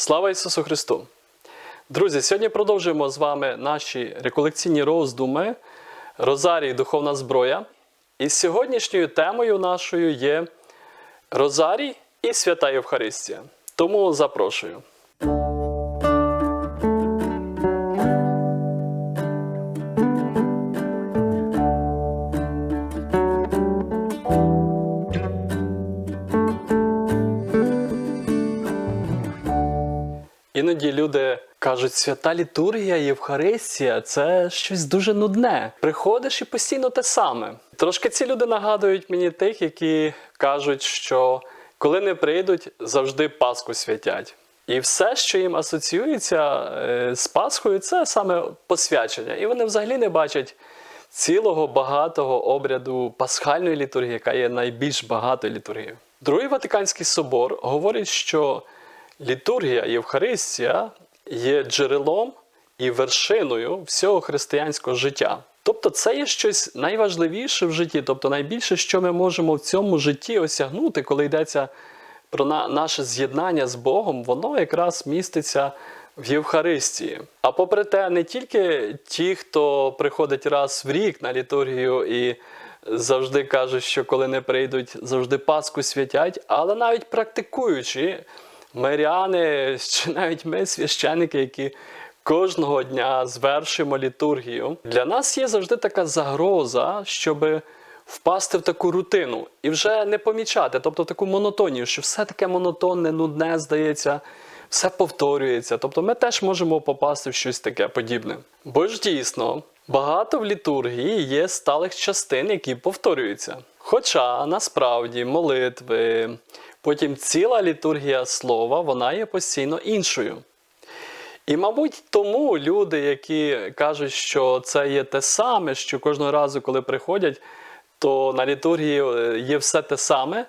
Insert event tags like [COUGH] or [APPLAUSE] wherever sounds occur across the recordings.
Слава Ісусу Христу! Друзі, сьогодні продовжуємо з вами наші реколекційні роздуми Розарій Духовна зброя. І сьогоднішньою темою нашою є Розарій і Свята Євхаристія. Тому запрошую. Іноді люди кажуть, свята літургія, Євхаристія це щось дуже нудне. Приходиш і постійно те саме. Трошки ці люди нагадують мені тих, які кажуть, що коли не прийдуть, завжди Пасху святять. І все, що їм асоціюється е, з Пасхою, це саме посвячення. І вони взагалі не бачать цілого багатого обряду пасхальної літургії, яка є найбільш багатою літургією. Другий Ватиканський собор говорить, що літургія Євхаристія є джерелом і вершиною всього християнського життя. Тобто це є щось найважливіше в житті, тобто найбільше, що ми можемо в цьому житті осягнути, коли йдеться про на- наше з'єднання з Богом, воно якраз міститься в Євхаристії. А попри те, не тільки ті, хто приходить раз в рік на літургію і завжди кажуть, що коли не прийдуть, завжди Пасху святять, але навіть практикуючи миряни, чи навіть ми, священники, які кожного дня звершуємо літургію, для нас є завжди така загроза, щоб впасти в таку рутину і вже не помічати, тобто таку монотонію, що все таке монотонне, нудне здається, все повторюється. Тобто ми теж можемо попасти в щось таке подібне. Бо ж дійсно, багато в літургії є сталих частин, які повторюються. Хоча насправді молитви, потім ціла літургія слова, вона є постійно іншою. І, мабуть, тому люди, які кажуть, що це є те саме, що кожного разу, коли приходять, то на літургії е, є все те саме,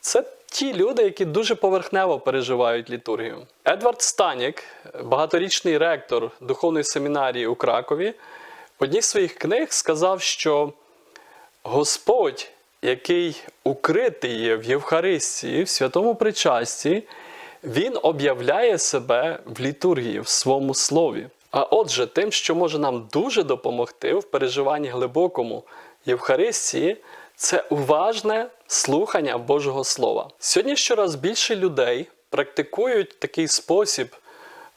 це ті люди, які дуже поверхнево переживають літургію. Едвард Станік, багаторічний ректор духовної семінарії у Кракові, в одній з своїх книг сказав, що Господь, який укритий є в Євхаристії, в святому причасті, він об'являє себе в літургії, в своєму слові. А отже, тим, що може нам дуже допомогти в переживанні глибокому Євхаристії, це уважне слухання Божого Слова. Сьогодні щораз більше людей практикують такий спосіб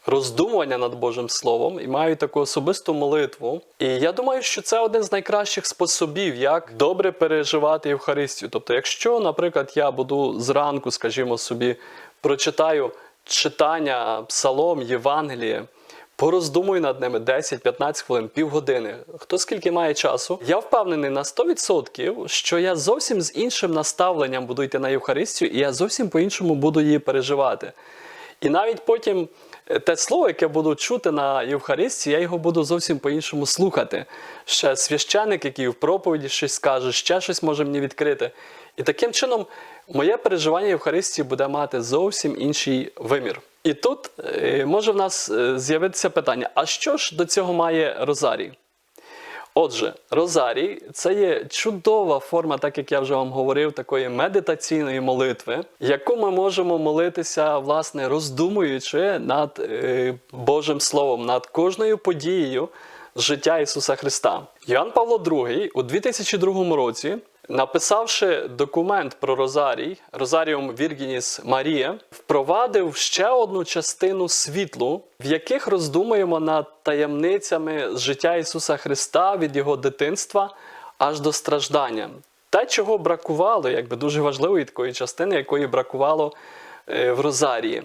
роздумування над Божим Словом і мають таку особисту молитву. І я думаю, що це один з найкращих способів, як добре переживати Євхаристію. Тобто, якщо, наприклад, я буду зранку, скажімо собі, прочитаю читання Псалом, Євангеліє, Пороздумую над ними 10-15 хвилин, півгодини. Хто скільки має часу? Я впевнений на 100%, що я зовсім з іншим наставленням буду йти на Євхаристію, і я зовсім по-іншому буду її переживати. І навіть потім те слово, яке буду чути на Євхаристі, я його буду зовсім по-іншому слухати. Ще священик, який в проповіді щось скаже, ще щось може мені відкрити. І таким чином моє переживання Євхаристії буде мати зовсім інший вимір. І тут е, може в нас е, з'явитися питання: а що ж до цього має Розарій? Отже, Розарій це є чудова форма, так як я вже вам говорив, такої медитаційної молитви, яку ми можемо молитися, власне, роздумуючи над е, Божим Словом, над кожною подією життя Ісуса Христа. Йоанн Павло II у 2002 році, написавши документ про Розарій, Розаріум Віргініс Марія, впровадив ще одну частину світлу, в яких роздумуємо над таємницями з життя Ісуса Христа від Його дитинства аж до страждання. Те, чого бракувало, якби дуже важливої такої частини, якої бракувало е, в Розарії.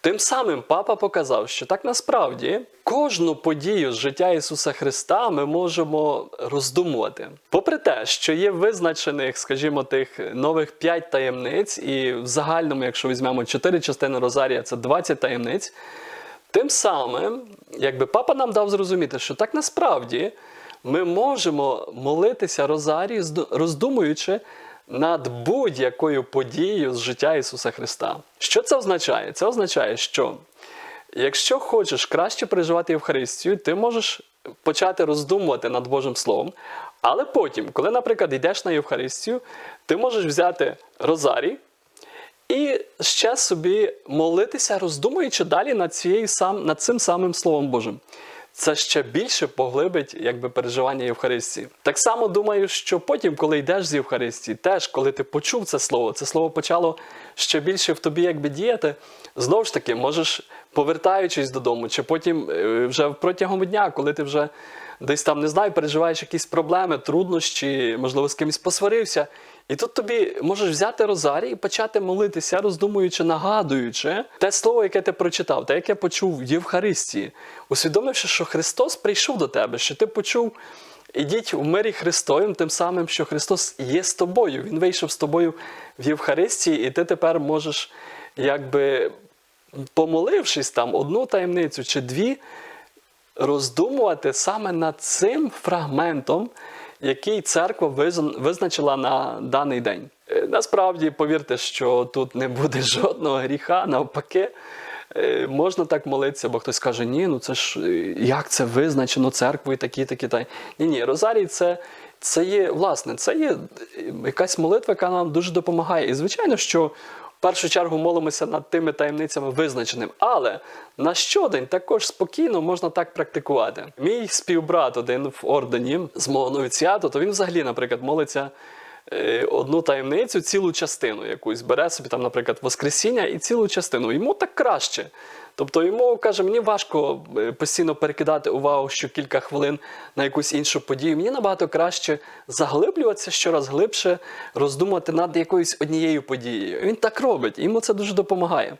Тим самим папа показав, що так насправді кожну подію з життя Ісуса Христа ми можемо роздумувати. Попри те, що є визначених, скажімо, тих нових п'ять таємниць, і в загальному, якщо візьмемо чотири частини Розарія, це 20 таємниць. Тим самим, якби папа нам дав зрозуміти, що так насправді ми можемо молитися Розарію, зду- роздумуючи над будь-якою подією з життя Ісуса Христа. Що це означає? Це означає, що якщо хочеш краще переживати Євхаристію, ти можеш почати роздумувати над Божим Словом. Але потім, коли, наприклад, йдеш на Євхаристію, ти можеш взяти Розарій І ще собі молитися, роздумуючи далі над, цією сам, над цим самим Словом Божим. Це ще більше поглибить якби, переживання Євхаристії. Так само думаю, що потім, коли йдеш з Євхаристії, теж коли ти почув це слово, це слово почало ще більше в тобі якби діяти. Знову ж таки, можеш, повертаючись додому, чи потім е, вже протягом дня, коли ти вже десь там не знаю, переживаєш якісь проблеми, труднощі, можливо, з кимось посварився. І тут тобі можеш взяти розарій і почати молитися, роздумуючи, нагадуючи те слово, яке ти прочитав, те, яке почув в Євхаристії, усвідомивши, що Христос прийшов до тебе, що ти почув. Ідіть в мирі Христовим, тим самим, що Христос є з тобою. Він вийшов з тобою в Євхаристії, і ти тепер можеш, якби помолившись там одну таємницю чи дві, роздумувати саме над цим фрагментом, який церква визначила на даний день. Е, Насправді, повірте, що тут не буде [LAUGHS] жодного гріха, навпаки. е, Можна так молитися, бо хтось каже, ні, ну це ж е, як це визначено церквою, такі, такі, та ні, ні, Розарій це, це є, власне, це є якась молитва, яка нам дуже допомагає. І звичайно, що першу чергу молимося над тими таємницями визначеним. Але на щодень також спокійно можна так практикувати. Мій співбрат один в ордені з мого новіціату, то він взагалі, наприклад, молиться е, одну таємницю, цілу частину якусь бере собі, там, наприклад, Воскресіння і цілу частину. Йому так краще. Тобто йому каже, мені важко е, постійно перекидати увагу що кілька хвилин на якусь іншу подію. Мені набагато краще заглиблюватися щораз глибше, роздумувати над якоюсь однією подією. Він так робить, йому це дуже допомагає.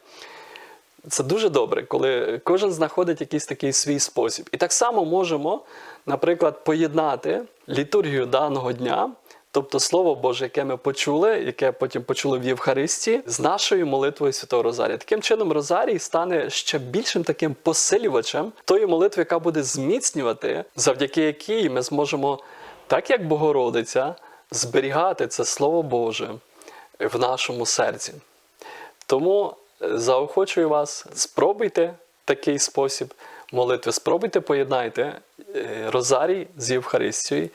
Це дуже добре, коли кожен знаходить якийсь такий свій спосіб. І так само можемо, наприклад, поєднати літургію даного дня, тобто Слово Боже, яке ми почули, яке потім почули в Євхаристії, з нашою молитвою Святого Розарія. Таким чином, Розарій стане ще більшим таким посилювачем тої молитви, яка буде зміцнювати, завдяки якій ми зможемо, так як Богородиця, зберігати це Слово Боже в нашому серці. Тому е, заохочую вас, спробуйте такий спосіб молитви, спробуйте поєднайте е, Розарій з Євхаристією.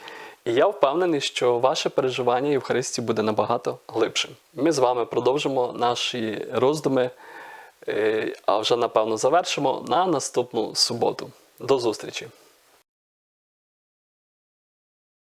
І я впевнений, що ваше переживання Євхаристії буде набагато глибшим. Ми з вами продовжимо наші роздуми, е, а вже напевно завершимо на наступну суботу. До зустрічі!